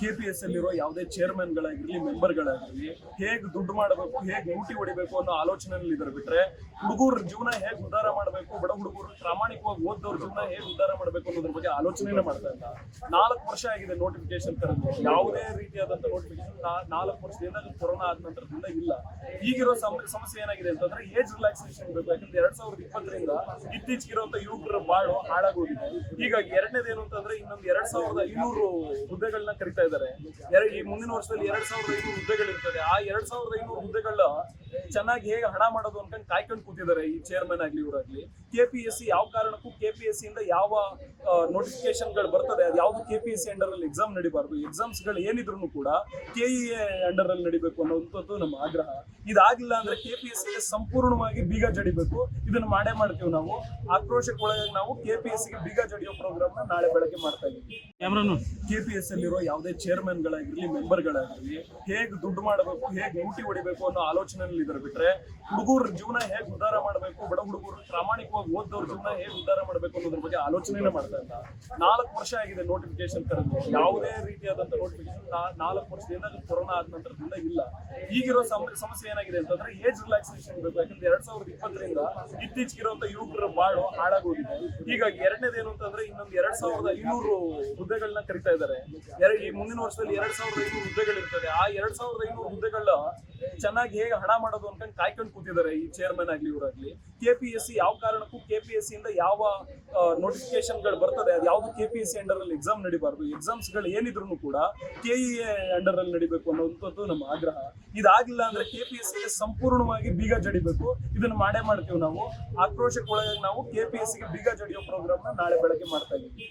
KPS ಅಲ್ಲಿರೋ ಯಾವುದೇ chairman ಗಳಾಗಿರ್ಲಿ member ಗಳಾಗಿರ್ಲಿ ಹೇಗ್ ದುಡ್ಡು ಮಾಡಬೇಕು, ಹೇಗ್ ಲೂಟಿ ಹೊಡಿಬೇಕು ಅನ್ನೋ ಆಲೋಚನೆಯಲ್ಲಿ ಇದ್ದಾರೆ ಬಿಟ್ರೆ ಹುಡುಗರ ಜೀವನ ಹೇಗ್ ಉದ್ಧಾರ ಮಾಡಬೇಕು, ಬಡ ಹುಡುಗರು ಪ್ರಾಮಾಣಿಕವಾಗಿ ಓದ್ದವ್ರ ಜೀವನ ಹೇಗ್ ಉದ್ಧಾರ ಮಾಡಬೇಕು ಅನ್ನೋದ್ರ ಬಗ್ಗೆ ಆಲೋಚನೆನೇ ಮಾಡ್ತಾ ಇಲ್ಲ. ನಾಲ್ಕು ವರ್ಷ ಆಗಿದೆ ನೋಟಿಫಿಕೇಶನ್ ತರಲು ಯಾವುದೇ ರೀತಿಯಾದಂತ ನೋಟಿಫಿಕೇಶನ್ ನಾಲ್ಕು ವರ್ಷದಿಂದ ಕೊರೋನಾ ಆದ ನಂತರದಿಂದ ಇಲ್ಲ. ಈಗಿರೋ ಸಮಸ್ಯೆ ಏನಾಗಿದೆ ಅಂತಂದ್ರೆ ಏಜ್ ರಿಲ್ಯಾಕ್ಸೇಷನ್ ಬೇಕು. ಯಾಕಂದ್ರೆ ಎರಡ್ ಸಾವಿರದ ಇಪ್ಪತ್ತರಿಂದ ಇತ್ತೀಚೆಗಿರುವಂತ ಯುವಕರ ಬಾಳು ಹಾಳಾಗೋಗಿದೆ. ಈಗ ಎರಡನೇದೇನು ಅಂತಂದ್ರೆ ಇನ್ನೊಂದು ಎರಡ್ ಸಾವಿರದ ಐನೂರು ಹುದ್ದೆಗಳನ್ನ ಕರಿತಾ ಇದ್ದಾರೆ. ಈ ಮುಂದಿನ ವರ್ಷದಲ್ಲಿ ಎರಡ್ ಸಾವಿರದ ಐನೂರು ಹುದ್ದೆಗಳಿರ್ತದೆ. ಆ ಎರಡ್ ಸಾವಿರದ ಐನೂರು ಹುದ್ದೆಗಳನ್ನ ಚೆನ್ನಾಗಿ ಹೇಗೆ ಹಣ ಮಾಡೋದು ಅನ್ಕೊಂಡು ಕಾಯ್ಕೊಂಡು ಕೂತಿದ್ದಾರೆ ಈ ಚೇರ್ಮನ್ ಆಗ್ಲಿ ಇವರಾಗ್ಲಿ. ಸಿ ಯಾವ ಕಾರಣಕ್ಕೂ ಕೆಪಿಎಸ್ಸಿ ಇಂದ ಯಾವ ನೋಟಿಫಿಕೇಶನ್ಗಳು ಬರ್ತದೆ ಅದು ಯಾವ್ದು ಕೆಪಿಎಸ್ಸಿ ಅಂಡರ್ ಅಲ್ಲಿ ಎಕ್ಸಾಮ್ ನಡಿಬಾರ್ದು. ಎಕ್ಸಾಮ್ಸ್ಗಳು ಏನಿದ್ರು ಕೂಡ ಕೆಇಎ ಅಂಡರ್ ಅಲ್ಲಿ ನಡಿಬೇಕು ಅನ್ನೋಂಥದ್ದು ನಮ್ಮ ಆಗ್ರಹ. ಇದಾಗಿಲ್ಲ ಅಂದ್ರೆ ಸಿಗೆ ಸಂಪೂರ್ಣವಾಗಿ ಬೀಗ ಜಡಿಬೇಕು. ಇದನ್ನ ಮಾಡೇ ಮಾಡ್ತೀವಿ ನಾವು. ಆಕ್ರೋಶಕ್ಕೊಳಗಾಗಿ ನಾವು ಕೆಪಿಎಸ್ಸಿ ಗೆ ಬೀಗ ಜಡಿಯೋ ಪ್ರೋಗ್ರಾಮ್ನ ನಾಳೆ ಬೆಳಗ್ಗೆ ಮಾಡ್ತಾ ಇದ್ದೀವಿ. ಕ್ಯಾಮ್ರಾನು ಎಸ್ ಅಲ್ಲಿರೋ ಯಾವುದೇ ಚೇರ್ಮನ್ ಗಳಾಗಿರ್ಲಿ ಮೆಂಬರ್ ಗಳಾಗಿರ್ಲಿ ಹೇಗ್ ದುಡ್ಡು ಮಾಡಬೇಕು ಹೇಗೆ ಲೂಟಿ ಹೊಡಿಬೇಕು ಅನ್ನೋ ಆಲೋಚನೆಯಲ್ಲಿ ಇದ್ದಾರೆ ಬಿಟ್ರೆ ಹುಡುಗರ ಜೀವನ ಹೇಗ್ ಉದ್ಧಾರ ಮಾಡಬೇಕು, ಬಡ ಹುಡುಗರು ಪ್ರಾಮಾಣಿಕವಾಗಿ ಓದ್ದವ್ರ ಜೀವನ ಹೇಗ್ ಉದ್ಧಾರ ಮಾಡಬೇಕು ಅನ್ನೋದ್ರ ಬಗ್ಗೆ ಆಲೋಚನೆ ಮಾಡ್ತಾ ಇಲ್ಲ. ನಾಲ್ಕು ವರ್ಷ ಆಗಿದೆ ನೋಟಿಫಿಕೇಶನ್ ಕರೆದು, ಯಾವುದೇ ರೀತಿಯಾದಂತ ನೋಟಿಫಿಕೇಶನ್ ನಾಲ್ಕು ವರ್ಷದಿಂದ ಕೊರೋನಾ ಆದ ನಂತರದಿಂದ ಇಲ್ಲ. ಈಗಿರೋ ಸಮಸ್ಯೆ ಏನಾಗಿದೆ ಅಂತಂದ್ರೆ ಏಜ್ ರಿಲ್ಯಾಕ್ಸೇಷನ್ ಬೇಕು. ಯಾಕಂದ್ರೆ ಎರಡ್ ಸಾವಿರದ ಇಪ್ಪತ್ತರಿಂದ ಇತ್ತೀಚೆಗಿರುವಂತ ಯುವಕರ ಬಾಳು ಹಾಳಾಗೋಗಿದೆ. ಈಗ ಎರಡನೇದೇನು ಅಂತಂದ್ರೆ ಇನ್ನೊಂದು ಎರಡ್ ಸಾವಿರದ ಐನೂರು ಹುದ್ದೆಗಳನ್ನ ಕರಿತಾ ಇದ್ದಾರೆ. ಈ ಮುಂದಿನ ವರ್ಷದಲ್ಲಿ ಎರಡ್ ಸಾವಿರದ ಐನೂರು ಹುದ್ದೆಗಳಿರ್ತದೆ. ಆ ಎರಡ್ ಸಾವಿರದ ಐನೂರು ಹುದ್ದೆಗಳ ಚೆನ್ನಾಗಿ ಹೇಗೆ ಹಣ ಮಾಡೋದು ಅನ್ಕೊಂಡು ಕಾಯ್ಕೊಂಡು ಕೂತಿದ್ದಾರೆ ಈ ಚೇರ್ಮನ್ ಆಗ್ಲಿ, ಇವರಾಗ್ಲಿ. ಕೆಪಿಎಸ್ಸಿ ಯಾವ ಕಾರಣಕ್ಕೂ ಕೆಪಿಎಸ್ಸಿ ಇಂದ ಯಾವ ನೋಟಿಫಿಕೇಶನ್ಗಳು ಬರ್ತದೆ, ಅದು ಯಾವ್ದು ಸಿ ಅಂಡರ್ ಅಲ್ಲಿ ಎಕ್ಸಾಮ್ ನಡಿಬಾರ್ದು. ಎಕ್ಸಾಮ್ಸ್ಗಳು ಏನಿದ್ರು ಕೂಡ ಕೆಇಎ ಅಂಡರ್ ಅಲ್ಲಿ ನಡಿಬೇಕು ಅನ್ನೋದು ನಮ್ಮ ಆಗ್ರಹ. ಇದಾಗಿಲ್ಲ ಅಂದ್ರೆ ಕೆಪಿಎಸ್ಸಿ ಸಂಪೂರ್ಣವಾಗಿ ಬೀಗ ಜಡಿಬೇಕು. ಇದನ್ನ ಮಾಡೇ ಮಾಡ್ತೀವಿ ನಾವು. ಆಕ್ರೋಶಕ್ಕೊಳಗಾಗಿ ನಾವು ಕೆಪಿಎಸ್ ಸಿ ಬೀಗ ಜಡಿಯೋ ಪ್ರೋಗ್ರಾಮ್ ನಾಳೆ ಬೆಳಗ್ಗೆ ಮಾಡ್ತಾ ಇದ್ದೀವಿ.